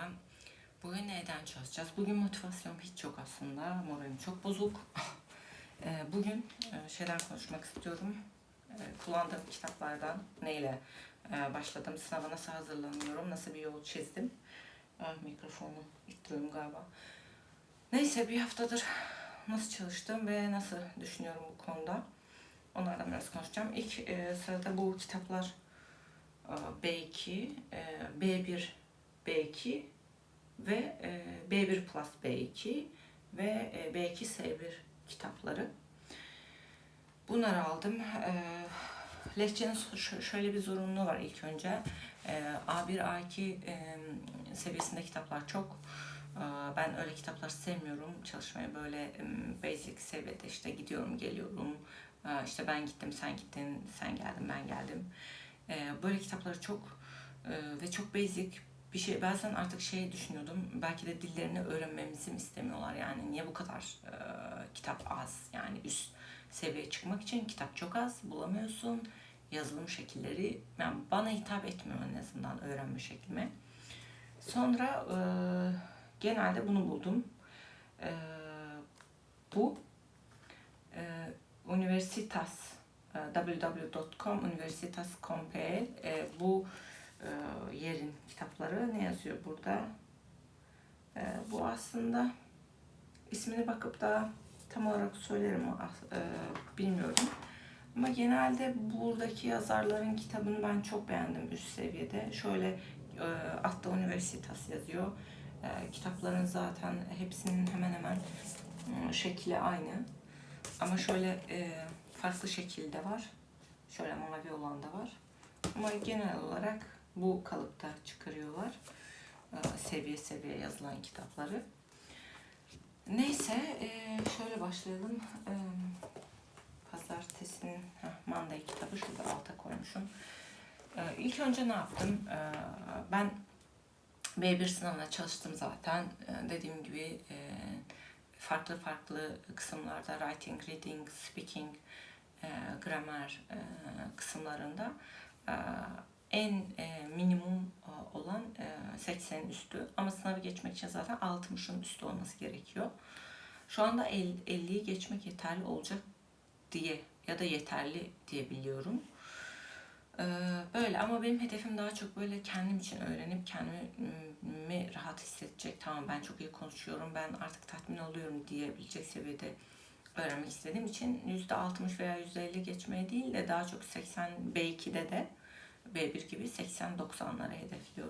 merhaba. Bugün neyden çalışacağız? Bugün motivasyonum hiç yok aslında. Moralim çok bozuk. Ee, Bugün e, şeyden konuşmak istiyorum. Ee, Kullandığım kitaplardan neyle e, başladım, sınava nasıl hazırlanıyorum, nasıl bir yol çizdim. Ah, mikrofonu ittiriyorum galiba. Neyse bir haftadır nasıl çalıştım ve nasıl düşünüyorum bu konuda. Onlardan biraz konuşacağım. İlk e, sırada bu kitaplar e, B2, e, B1, B2 ve e, B1 Plus B2 ve e, B2 S1 kitapları. Bunları aldım. E, Lehçenin şöyle bir zorunluluğu var ilk önce. E, A1, A2 e, seviyesinde kitaplar çok. Ben öyle kitaplar sevmiyorum. Çalışmaya böyle basic seviyede işte gidiyorum, geliyorum. İşte ben gittim, sen gittin, sen geldin, ben geldim. Böyle kitapları çok ve çok basic bir şey. Bazen artık şey düşünüyordum. Belki de dillerini öğrenmemizi mi istemiyorlar yani. Niye bu kadar e, kitap az? Yani üst seviyeye çıkmak için kitap çok az. Bulamıyorsun. Yazılım şekilleri yani bana hitap etmiyor en azından öğrenme şeklime. Sonra e, genelde bunu buldum. E, bu e, Universitas e, www.com universitas.com.pl e, bu e, yerin kitapları ne yazıyor burada? E, bu aslında ismini bakıp da tam olarak söylerim e, bilmiyorum. Ama genelde buradaki yazarların kitabını ben çok beğendim üst seviyede. Şöyle e, altta Universitas yazıyor. E, kitapların zaten hepsinin hemen hemen e, şekli aynı. Ama şöyle e, farklı şekilde var. Şöyle mavi olan da var. Ama genel olarak bu kalıpta çıkarıyorlar. E, seviye seviye yazılan kitapları. Neyse e, şöyle başlayalım. E, Pazartesinin Monday kitabı şurada alta koymuşum. E, ilk önce ne yaptım? Ben B1 sınavına çalıştım zaten. Dediğim gibi e, farklı farklı kısımlarda writing, reading, speaking, e, grammar e, kısımlarında en e, minimum e, olan e, 80'in üstü ama sınavı geçmek için zaten 60'ın üstü olması gerekiyor. Şu anda el- 50'yi geçmek yeterli olacak diye ya da yeterli diye biliyorum. Ee, Böyle ama benim hedefim daha çok böyle kendim için öğrenip kendimi rahat hissedecek. Tamam ben çok iyi konuşuyorum, ben artık tatmin oluyorum diyebilecek seviyede öğrenmek istediğim için %60 veya %50 geçmeye değil de daha çok 80 B2'de de B1 gibi 80-90'lara hedefliyorum.